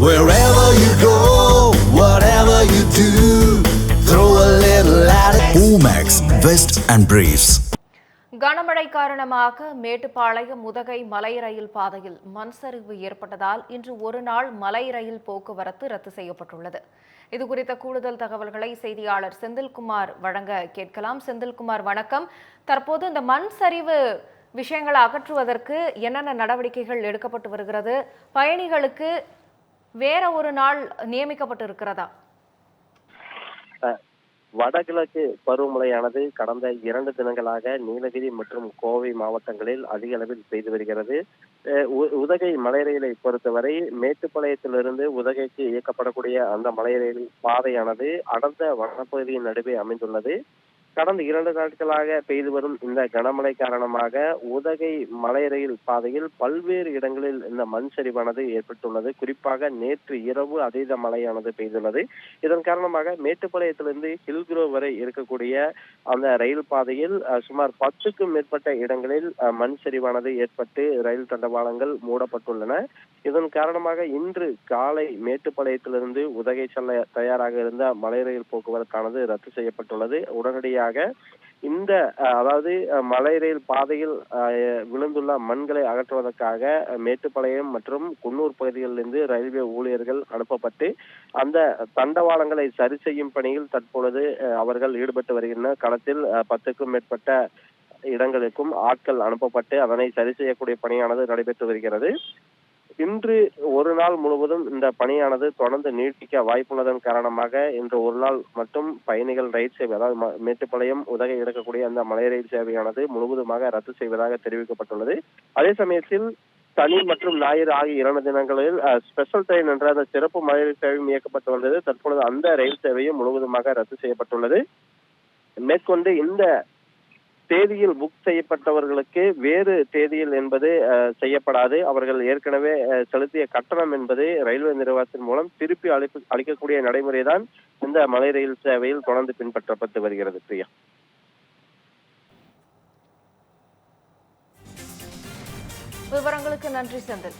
Wherever you go, whatever you do, throw a little at it. Omax, Vest and Briefs. கனமழை காரணமாக மேட்டுப்பாளையம் உதகை மலை ரயில் பாதையில் மண் சரிவு ஏற்பட்டதால் இன்று ஒரு நாள் மலை ரயில் போக்குவரத்து ரத்து செய்யப்பட்டுள்ளது இது குறித்த கூடுதல் தகவல்களை செய்தியாளர் செந்தில்குமார் வழங்க கேட்கலாம் செந்தில்குமார் வணக்கம் தற்போது இந்த மண் சரிவு விஷயங்களை அகற்றுவதற்கு என்னென்ன நடவடிக்கைகள் எடுக்கப்பட்டு வருகிறது பயணிகளுக்கு வேற ஒரு நாள் நியமிக்கப்பட்டு இருக்கிறதா வடகிழக்கு பருவமழையானது கடந்த இரண்டு தினங்களாக நீலகிரி மற்றும் கோவை மாவட்டங்களில் அதிக அளவில் பெய்து வருகிறது. அஹ் உ- உதகை மலை ரயிலை பொறுத்தவரை மேட்டுப்பாளையத்திலிருந்து உதகைக்கு இயக்கப்படக்கூடிய அந்த மலை ரயில் பாதையானது அடர்ந்த வனப்பகுதியின் நடுவே அமைந்துள்ளது. கடந்த இரண்டு நாட்களாக பெய்து வரும் இந்த கனமழை காரணமாக உதகை மலை ரயில் பாதையில் பல்வேறு இடங்களில் இந்த மண் சரிவானது ஏற்பட்டுள்ளது. குறிப்பாக நேற்று இரவு அதீத மழையானது பெய்துள்ளது. இதன் காரணமாக மேட்டுப்பாளையத்திலிருந்து ஹில்குரோவ் வரை இருக்கக்கூடிய அந்த ரயில் பாதையில் அஹ், சுமார் பத்துக்கும் மேற்பட்ட இடங்களில் அஹ், மண் சரிவானது ஏற்பட்டு ரயில் தண்டவாளங்கள் மூடப்பட்டுள்ளன. இதன் காரணமாக இன்று காலை மேட்டுப்பாளையத்திலிருந்து உதகை செல்ல தயாராக இருந்த மலை ரயில் போக்குவரத்தானது ரத்து செய்யப்பட்டுள்ளது. உடனடியாக இந்த அதாவது மலை ரயில் பாதையில் விழுந்துள்ள மண்களை அகற்றுவதற்காக மேட்டுப்பாளையம் மற்றும் குன்னூர் பகுதிகளிலிருந்து ரயில்வே ஊழியர்கள் அனுப்பப்பட்டு அந்த தண்டவாளங்களை சரி செய்யும் பணியில் தற்பொழுது அவர்கள் ஈடுபட்டு வருகின்றனர். களத்தில் பத்துக்கும் மேற்பட்ட இடங்களுக்கும் ஆட்கள் அனுப்பப்பட்டு அதனை சரி செய்யக்கூடிய பணியானது நடைபெற்று வருகிறது. இன்று ஒரு நாள் முழுவதும் இந்த பணியானது தொடர்ந்து நீட்டிக்க வாய்ப்புள்ளதன் காரணமாக இன்று ஒரு நாள் மட்டும் பயணிகள் ரயில் சேவை அதாவது ம- மேட்டுப்பாளையம் உதகை எடுக்கக்கூடிய அந்த மலை ரயில் சேவையானது முழுவதுமாக ரத்து செய்வதாக தெரிவிக்கப்பட்டுள்ளது. அதே சமயத்தில் சனி மற்றும் ஞாயிறு ஆகிய இரண்டு தினங்களில் ஸ்பெஷல் ட்ரெயின் என்ற அந்த சிறப்பு மலை ரயில் சேவையும் இயக்கப்பட்டு வந்தது தற்பொழுது அந்த ரயில் சேவையும் முழுவதுமாக ரத்து செய்யப்பட்டுள்ளது. மேற்கொண்டு இந்த தேதியில் புக் செய்யப்பட்டவர்களுக்கு வேறு தேதியில் என்பது செய்யப்படாது. அவர்கள் ஏற்கனவே செலுத்திய கட்டணம் என்பது ரயில்வே நிர்வாகத்தின் மூலம் திருப்பி அளிப்பு அளிக்கக்கூடிய நடைமுறை தான் இந்த மலை ரயில் சேவையில் தொடர்ந்து பின்பற்றப்பட்டு வருகிறது பிரியா. விவரங்களுக்கு நன்றி செந்தில்.